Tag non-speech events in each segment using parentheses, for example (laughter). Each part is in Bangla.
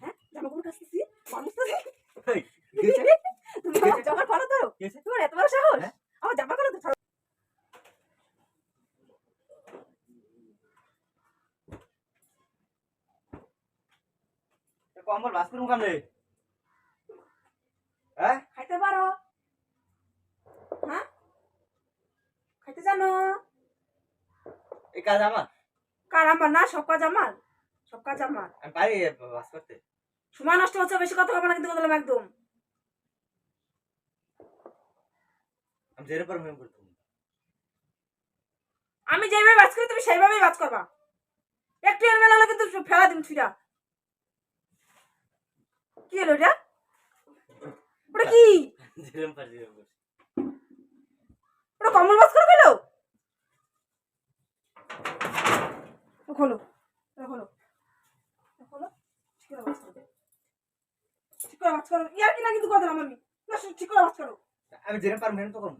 হ্যাঁ জামাগুলো কাচতেছি মানুষতেছি এই, তুমি আমার জামার কলা ধরো তোমার এত বড় সাহস হ্যাঁ? আমার জামার কলা ধরো কম্বল বাস করুন কামলে হ্যাঁ খাইতে পারো। হ্যাঁ? খাইতে জানো? এই কাজ আমার। কার আমার না সব কাজ আমার। সব কাজ আমার। আমি পারি বাস করতে। সময় নষ্ট হচ্ছে বেশি কথা হবে না কিন্তু বললাম একদম। আমি জেনে পারব আমি করতে আমি যেভাবে বাজ করি তুমি সেইভাবেই বাজ করবা। একটু এলমেল হলে কিন্তু ফেলা দিন ছুঁড়া কি হলো এটা ওটা কি? পারি জেনে পারি ওটা কমল বাজ করে গেলো খোলো এটা খোলো এটা খোলো ঠিক করে বাজ করো ঠিক করে বাজ করো ইয়ার কি না কিন্তু কথা না ঠিক করে বাজ করো। আমি জেনে পারব মেন তো করব।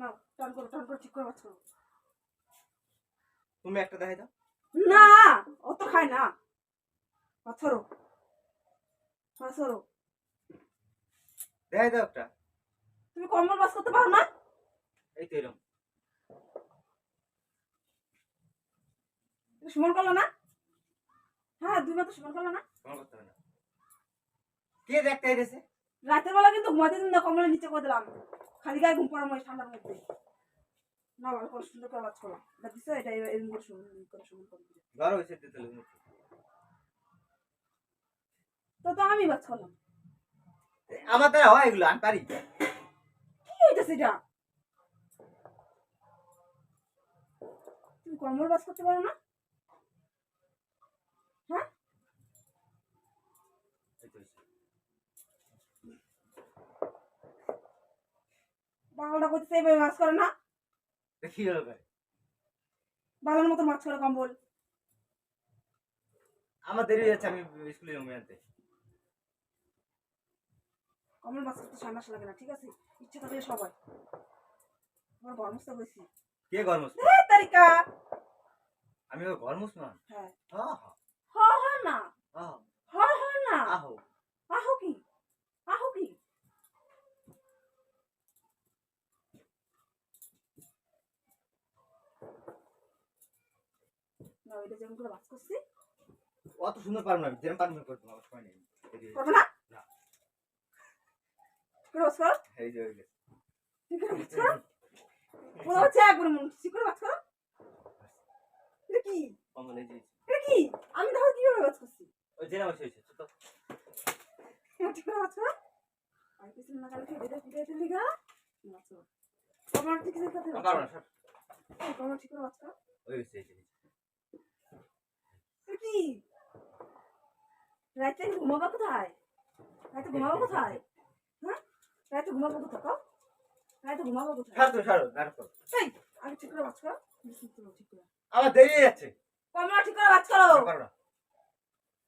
না টান করো টান করো ঠিক করে বাজ করো। তুমি একটা দেখাই দাও। না অত খায় না। পাথরো পাথরো দেখাই দাও একটা। তুমি কম্বল বাস করতে পারো না? এই তো এরকম তুমি সুমন করল না? হ্যাঁ দুই মাত্র সুমন করল না? তোমার করতে হবে না। কে দেখতে এসেছে? রাতের বেলা কিন্তু ঘুমাতে দিন না কম্বলের নিচে করে দিলাম। খালি গায়ে ঘুম পড়ার মধ্যে ঠান্ডার মধ্যে। না ভালো করে সুন্দর করে বাজ করো। এটা দিছো এটা এরকম করে সুমন করে সুমন করে হয়েছে দিতে তো তো আমি বাজ করলাম আমার দ্বারা হয় এগুলো আমি পারি। কি হইতেছে এটা? তুমি কম্বল বাজ করতে পারো না হ্যাঁ এই তো হয়েছে। বাংলাটা করতে এইভাবে মাছ করে না? তা কি হলো মতো মাছ করে কম্বল। আমার দেরি হয়ে যাচ্ছে আমি স্কুলে যাব আনতে কম্বল মাছ করতে সান্নাস লাগে না ঠিক আছে? ইচ্ছা থাকলে সবাই। আমার গরমস্ত হয়েছি কে ঘর মুছ তারিকা! আমি ওর ঘর না? হ্যাঁ। হ্যাঁ হ হ না। হ্যাঁ। হ হ না। আহো। আহো কি আহো কি না ওইটা যেমন করে বাজ করছি। অত সুন্দর পারব না যেরকম পারব না করতে আমার সময় নেই। করব না? করে বাজ করো। এই যে হয়ে ঠিক করে বাজ করো? মনে হচ্ছে একবার মন ঠিক করে বাজ করো? এটা কি? কমল যে। এটা কি? আমি তাহলে কীভাবে বাজ করছি? ওই জেনে বসে হয়েছে তো ঠিক করে বাজ করো? আর কিছু না গা করো। আমার ঠিক আছে কথা না সব। আমার ঠিক করে করো। হয়ে এটা কি? রাতে ঘুমাবো কোথায়? রাতে ঘুমাবো কোথায়? হ্যাঁ? রাতে ঘুমাবো কোথায় কও? রাতে ঘুমাবো কোথায়? ছাড়ো তো ছাড়ো করো। এই আগে ঠিক করে বাজ করো। ঠিক করে ঠিক করে। আমার দেরি হয়ে যাচ্ছে। কমলা ঠিক করে বাজ করো। করো না।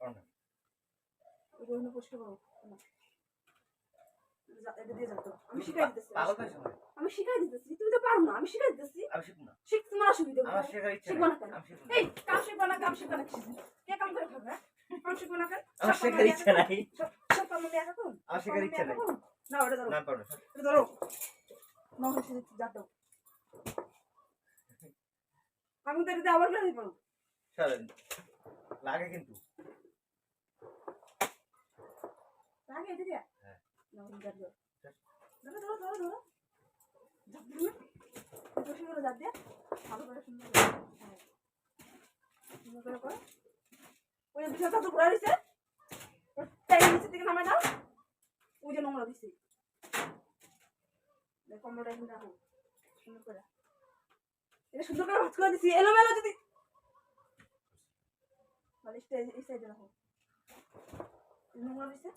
করো না। ওগুলো পরিষ্কার করো। এটা দিয়ে যাও আমি শিখাই দিতেছি পাগল পাইছো আমি শিখাই দিতেছি। তুমি তো পারো না আমি শিখাই দিতেছি। আমি শিখব না। শিখ তোমার অসুবিধা আমার শেখার ইচ্ছা শিখব না এই কাম শিখব না কাম শিখব না কে কাম করে খাবে হ্যাঁ? কাম শিখব না আমার শেখার ইচ্ছা নাই। সব- সব কাম আমি একা করব? আমার শেখার ইচ্ছা নাই। না ওটা ধরো। না আমি পারব না ছাড়ো। এটা ধরো। না হচ্ছে যা দাও আমি তো এটা আবার। লাগে কিন্তু। লাগে এটা নোংরা দিছে। দেখো এখন রাখো। সুন্দর করে। এটা সুন্দর করে ভাজ করে দিছি। এলোমেলো যদি বালিশটা এই সাইডে রাখো। নোংরা দিছে।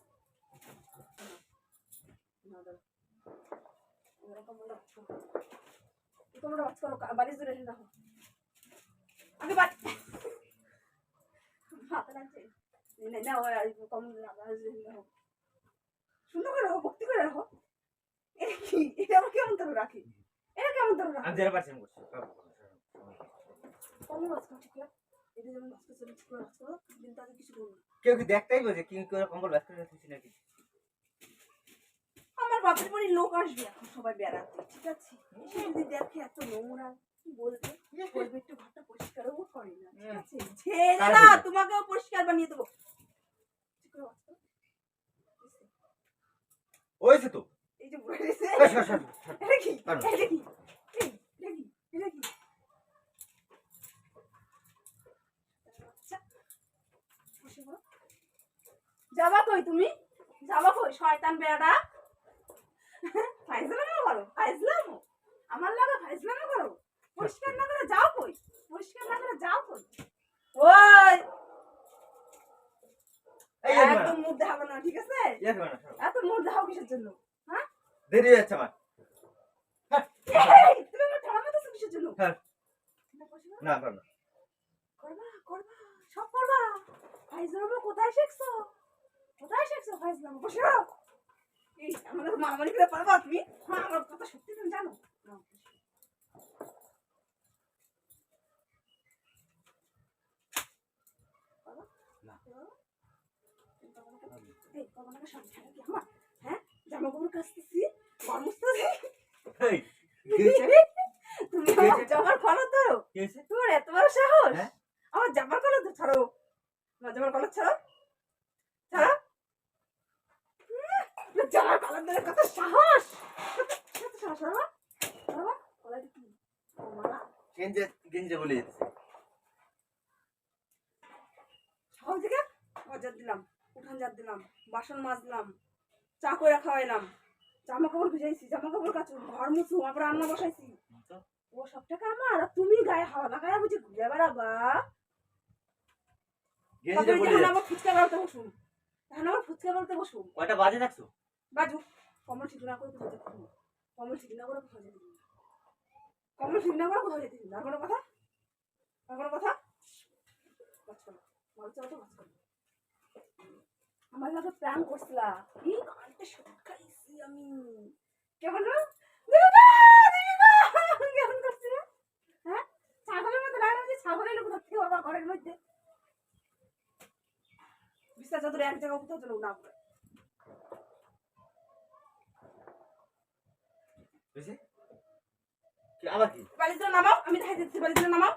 সুন্দর করে রাখো ভক্তি করে রাখো এটা কি এটা আমার কেমন ধরে রাখি এটা কেমন ধরে রাখি আমি যেটা পারছি আমি করছি। কমন করে এটা যেমন করে কিন্তু আজ কিছু কেউ কি দেখতেই বলছে কি করে কম্বল ব্যাস করে নাকি বাপের বাড়ির লোক আসবে এখন সবাই বেড়াতে ঠিক আছে? সে যদি দেখে এত নোংরা কি বলবে? বলবে একটু ঘরটা পরিষ্কারও করে না ঠিক আছে? ছেড়ে না তোমাকেও পরিষ্কার বানিয়ে দেবো। ওইছে তো? এই যে। এটা কি? এটা কি? এটা কি। যাবা কই তুমি? যাবা কই? শয়তান বেড়া ফাইজলামও করো ফাইজলামও আমার লাগা ফাইজলামও করো পরিষ্কার না করে যাও কই? পরিষ্কার না করে যাও কই? ওই! একদম মুখ দেখাবো না ঠিক আছে? এক মিনিট, সর। এত মুখ দেখাও কিসের জন্য? হ্যাঁ? দেরি হয়ে যাচ্ছে আমার। তুমি আমার ঠেলা মারতেছো কিসের জন্য? হ্যাঁ। না, করো না। করবা করবা সব করবা। ফাইজলামো কোথায় শিখছো? কোথায় শিখছো ফাইজলামো বসে আমাদের মারামারি করে পারবা তুমি? হ্যাঁ আমার কথা সত্যি তুমি জানো না, পারবা? না। পারবা? এই বাবাটাকে- এই বাবাটাকে সব ঝাড়া কি আমার? হ্যাঁ? জামা কাপড় কাচতেছি, ঘর মুছতেছি। এই কি হয়েছে? তুমি আমার কলার ধরো? তোমার এত বড় সাহস? হ্যাঁ? আমার জামার কলার ধরো ছাড়ো। আমার জামার কলার ছাড়ো। ছাড়ো। জামার কলার ধরে কত সাহস! কত গেঞ্জে গেঞ্জে বলে সকাল থেকে দিলাম উঠান জাত দিলাম বাসন মাজলাম চা করে খাওয়াইলাম। জামা কাপড় ভিজাইছি জামা কাপড় কাচুন ঘর মুছু আবার রান্না বসাইছি। তো? ও সব টাকা আমার আর তুমি গায়ে হাওয়া লাগায় বুঝি ঘুরে বেড়াবা? এখন ফুচকা বেড়াতে বসুন। ফুচকা বেড়াতে বসুন। কয়টা বাজে দেখছ? বাজু কমল ঠিক না করে কোথাও যেতে কমল ঠিক না করে কোথাও যেতে দিন কমল ঠিক না করে কোথাও যেতে আর কোনো কথা? আর কোনো আমার লাগে প্ল্যান করছিলা। এই গানটা শুট খাইছি আমি। কেমন না দিদিমা, দিদিমা, কেমন করছিল হ্যাঁ ছাগলের যে ছাগলের লোক ধরতে বাবা ঘরের মধ্যে। বিস্তার চাদর এক জায়গায় কোথাও চলো না করে আবার কি? বালিশ নামাও আমি দেখাই দিচ্ছি বালিশ নামাও।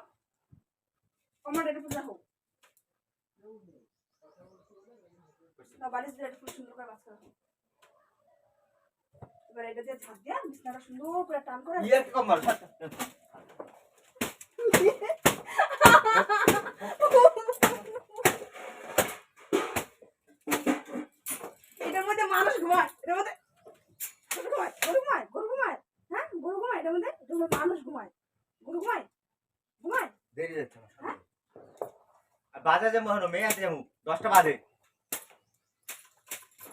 আমার এটা পূজা হোক না বালিশ দিয়ে খুব সুন্দর করে বাস করা এবার এটা দিয়ে ঝাঁপ দিয়ে বিছনাটা সুন্দর করে টান করে ইয়ে হয়ে যাচ্ছে বাজার যাব মেয়ে আনতে যাব দশটা বাজে।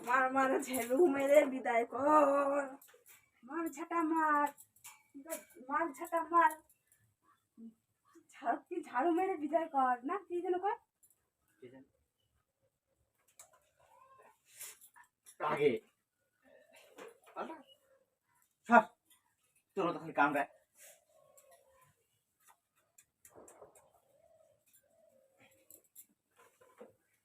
মার মার ঝেলু মেরে বিদায় কর। মার ঝাঁটা মার মার ঝাঁটা মার। ঝাড়ু ঝাড়ু মেরে বিদায় কর না কি যেন কর? আগে। সর তোর তখন কামড়ায় সময় নষ্ট হয়ে গেছে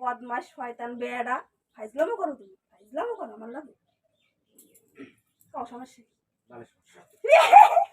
বদমাস শয়তান বেড়া ফাইজলামও করো তুমি ফাইজলামও করো আমার লাগে। কও সমস্যা। (laughs)